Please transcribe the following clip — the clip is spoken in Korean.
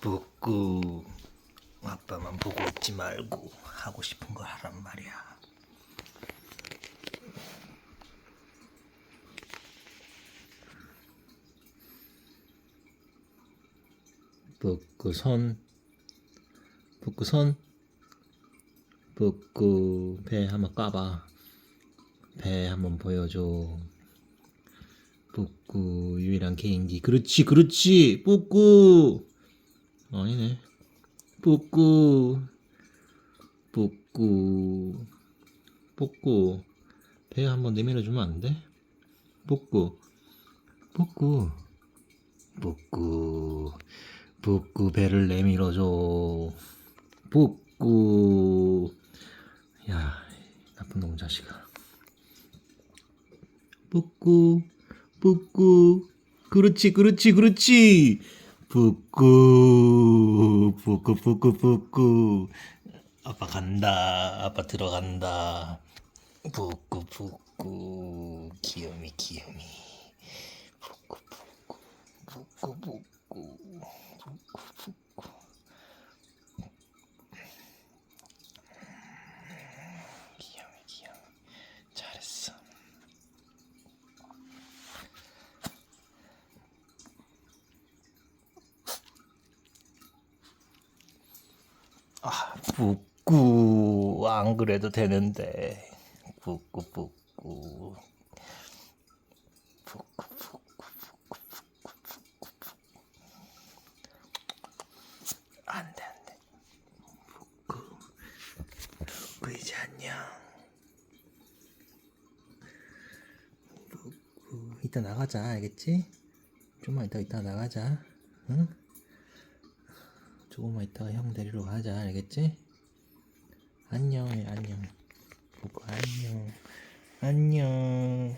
붓고 아빠만 보고 있지 말고 하고 싶은 거 하란 말이야. 붓고 손, 붓고 배 한번 까봐. 배 한번 보여줘. 붓고 유일한 개인기. 그렇지, 그렇지. 붓고. 아니네. 붓고, 붓고, 붓고. 배 한번 내밀어 주면 안 돼? 붓고, 붓고, 붓고, 붓고 배를 내밀어 줘. 붓고. 야, 나쁜 놈 자식아. 붓고, 붓고. 그렇지, 그렇지, 그렇지. 붓고, 붓고. 아빠 간다. 아빠 들어간다. 붓고. 귀요미, 귀요미. 붓고. 붓고, 붓고. 귀요미, 귀요미. 잘했어. 아, 붓고 안 그래도 되는데. 붓고 붓고. 붓고 붓고 붓고 붓고 붓고. 안돼 안돼. 붓고. 붓고 이제 안녕. 붓고. 이따 나가자 알겠지? 좀만 이따 이따 나가자. 응? 조금만 있다가 형 데리러 가자. 알겠지? 안녕 해, 안녕. 보고 안녕. 안녕